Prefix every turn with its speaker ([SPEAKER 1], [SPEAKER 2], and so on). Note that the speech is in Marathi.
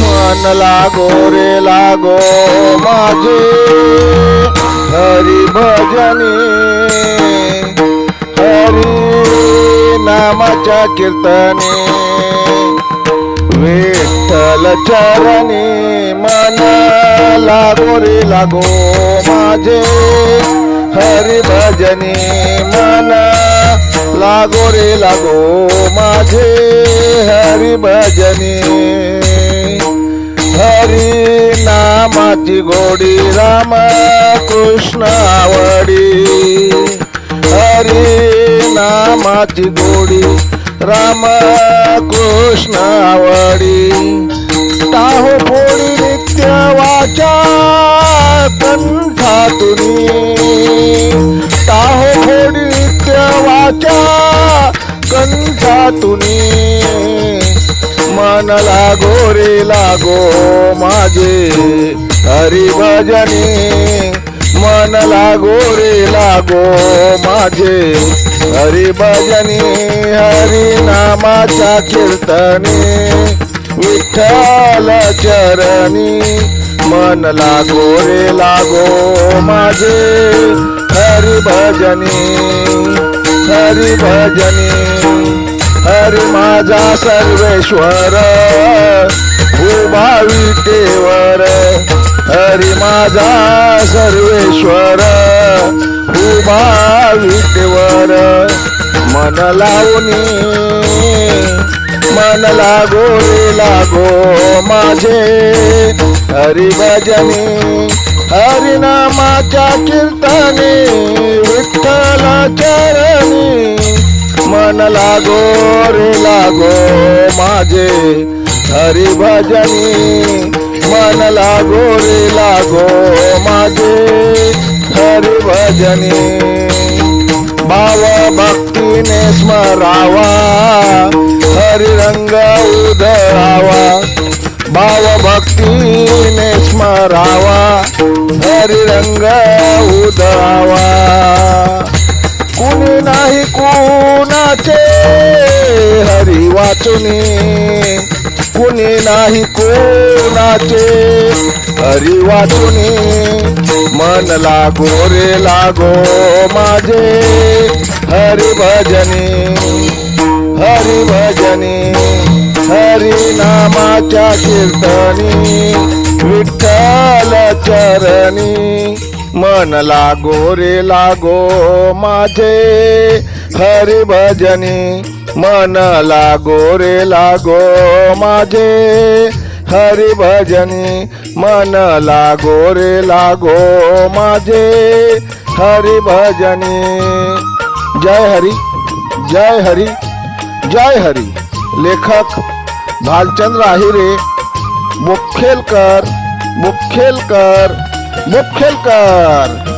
[SPEAKER 1] मन लागो रे लागो माझे, हरी भजनी, हरी नामाच्या कीर्तने, विठ्ठल चरणी, मन लागो रे लागो माझे, हरी भजनी, मन लागो रे लागो माझे, हरी भजनी। हरी नामाची गोडी राम कृष्ण आवडी. हरी नामाची गोडी राम कृष्ण आवडी. टाहो फोडी नित्य वाचा कंठातुनी टाहो फोडी नित्य वाचा कंठातुनी मन लागो रे लागो माझे हरी भजनी मन लागो रे लागो माझे हरी भजनी हरी नामाच्या कीर्तनी विठ्ठल चरणी. मन लागो रे लागो माझे हरी भजनी हरी माझा सर्वेश्वर उभा देवर हरी माझा सर्वेश्वर उभा देवर मन लावणी मन लागो लागो माझे. हरि भजनी हरिनामाच्या कीर्तने विठ्ठल चरणी मन लागो, रे लागो माझे, हरी भजनी। मन लागो, रे लागो माझे, हरी भजनी। भाव भक्तीने स्मरावा, हरी रंग उधळावा। भाव भक्तीने स्मरावा, हरी रंग उधळावा। कुणी नाही कोणाचे? हरी वाचुनी कुणी नाही कोणाचे? हरी वाचुनी मन लागो रे लागो माझे. हरी भजनी हरी भजनी हरी नामाच्या कीर्तनी विठ्ठल चरणी. मन लागो रे लागो माझे, हरी भजनी, मन लागो रे लागो माझे, हरी भजनी, मन लागो रे लागो माझे, हरी भजनी। जय हरी जय हरी जय हरी। लेखक भालचंद्र आहिरे मुखेलकर मुखेलकर मुखेलकर